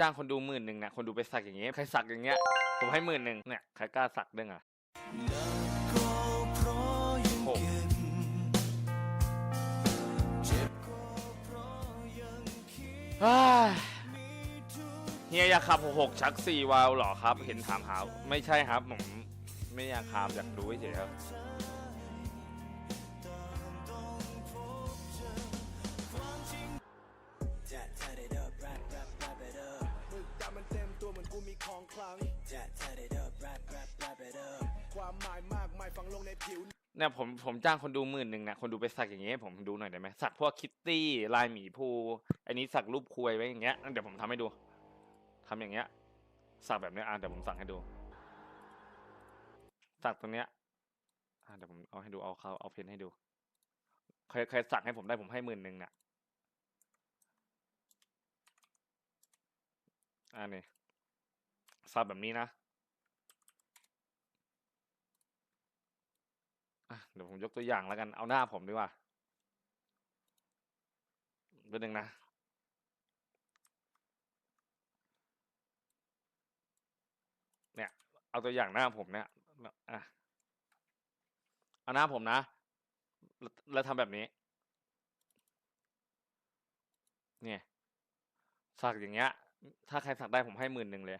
จ้างคนดูหมื่นหนึ่งเนี่ยคนดูไปสักอย่างเงี้ยใครสักอย่างเงี้ยผมให้หมื่นหนึ่งเนี่ยใครกล้าสักด้วยอะโอ้เฮียอยากขับหกชักสี่วาล์วเหรอครับ เห็นถามหา ไม่ใช่ครับผมไม่อยากขับอยากดูเฉยครับ เนี่ยผมผมจ้างคนดูหมื่นหนึ่งเนี่ยคนดูไปสักอย่างเงี้ยให้ผมดูหน่อยได้ไหมสักพวกคิตตี้ลายหมีภูอันนี้สักรูปคุยไว้อย่างเงี้ยเดี๋ยวผมทำให้ดูทำอย่างเงี้ย สักแบบเนี้ยอะเดี๋ยวผมสักให้ดู สักตรงเนี้ยอะเดี๋ยวผมเอาให้ดูเอาเขาเอาเพนให้ดูใครใครสักให้ผมได้ผมให้หมื่นหนึ่งเนี่ยอ่านี่สักแบบนี้นะ อะ เดี๋ยวผมยกตัวอย่างแล้วกัน เอาหน้าผมดีกว่าเบอร์หนึ่งนะ เนี่ย เอาตัวอย่างหน้าผมเนี่ยอะเอาหน้าผมนะแล้วแล้วทำแบบนี้ เนี่ยสักอย่างเงี้ย ถ้าใครสักได้ผมให้หมื่นหนึ่งเลย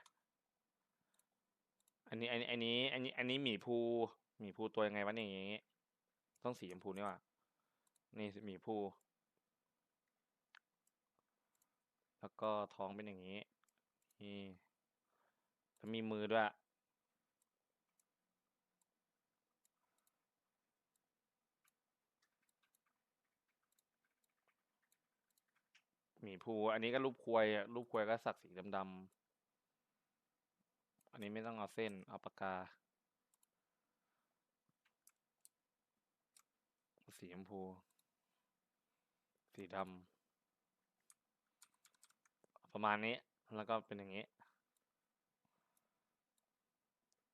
อันนี้ อันนี้ อันนี้ อันนี้ อันนี้หมีภูหมีภูตัวยังไงวะอย่างงี้ ต้องสีชมพูนี่ว่ะนี่มีภูแล้วก็ท้องเป็นอย่างนี้ นี่แล้วมีมือด้วย มีภูอันนี้ก็รูปควยอะรูปควยก็สักสีดำๆ อันนี้ไม่ต้องเอาเส้น เอาปากกา สีชมพู สีดำประมาณนี้แล้วก็เป็นอย่างนี้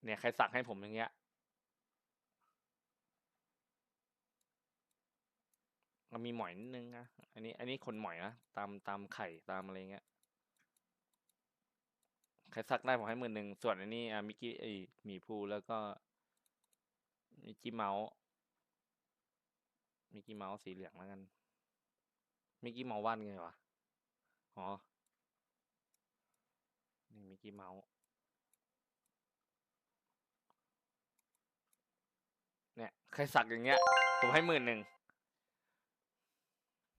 เนี่ยใครสักให้ผมอย่างเงี้ยก็มีหมอยนิดนึงนะอันนี้ อันนี้คนหมอยนะตามตามไข่ตามอะไรเงี้ยใครสักได้ผมให้หมื่นหนึ่งส่วนอันนี้อะมิกกี้ไอหมีภูแล้วก็มิกกี้เมาส์ มิกกี้เมาส์สีเหลืองแล้วกันมิกกี้เมาส์วาดไงวะอ๋อนี่มิกกี้เมาส์เนี่ยใครสักอย่างเงี้ย ผมให้หมื่นหนึ่ง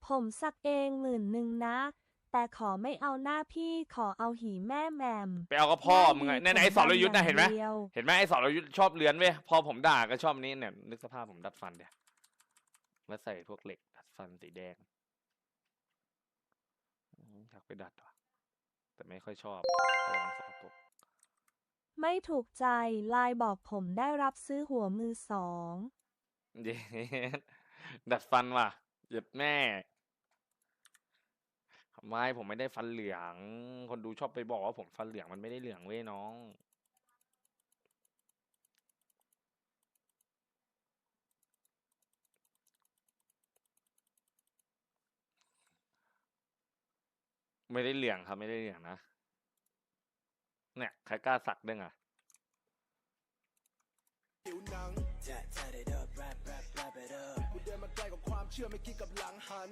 ผมสักเองหมื่นหนึ่งนะ แต่ขอไม่เอาหน้าพี่ขอเอาหีแม่แหมมไปเอากับพ่อมึงไงหน้าเนี่ยดีไอ้สรยุทธ์นะผมเห็นไหมดำอย่างดียวเห็นไหมไอ้สรยุทธ์ชอบเลื้อนเว้ยพอผมด่าก็ชอบนี้เนี่ยนึกสภาพผมดัดฟันเดี๋ยว แล้วใส่พวกเหล็กดัดฟันสีแดงอืมอยากไปดัดว่ะ แต่ไม่ค่อยชอบระวังสกปรกไม่ถูกใจไลน์บอกผมได้รับซื้อหัวมือสองเย็ดดัดฟันว่ะเหยียดแม่ไม่ผมไม่ได้ฟันเหลือง คนดูชอบไปบอกว่าผมฟันเหลืองมันไม่ได้เหลืองเว้ยน้อง ไม่ได้เหลืองครับ ไม่ได้เหลืองนะ เนี่ยใครกล้าสักด้วยอะผิวหนังกูเดินมาไกลกับความเชื่อไม่คิดกับหลังหัน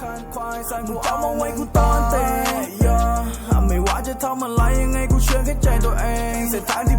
คันควายใส่หมูเอามาไว้กูตอนเตะ ไม่ว่าจะทำอะไรยังไงกูเชื่อแค่ใจตัวเองเส้นทางที่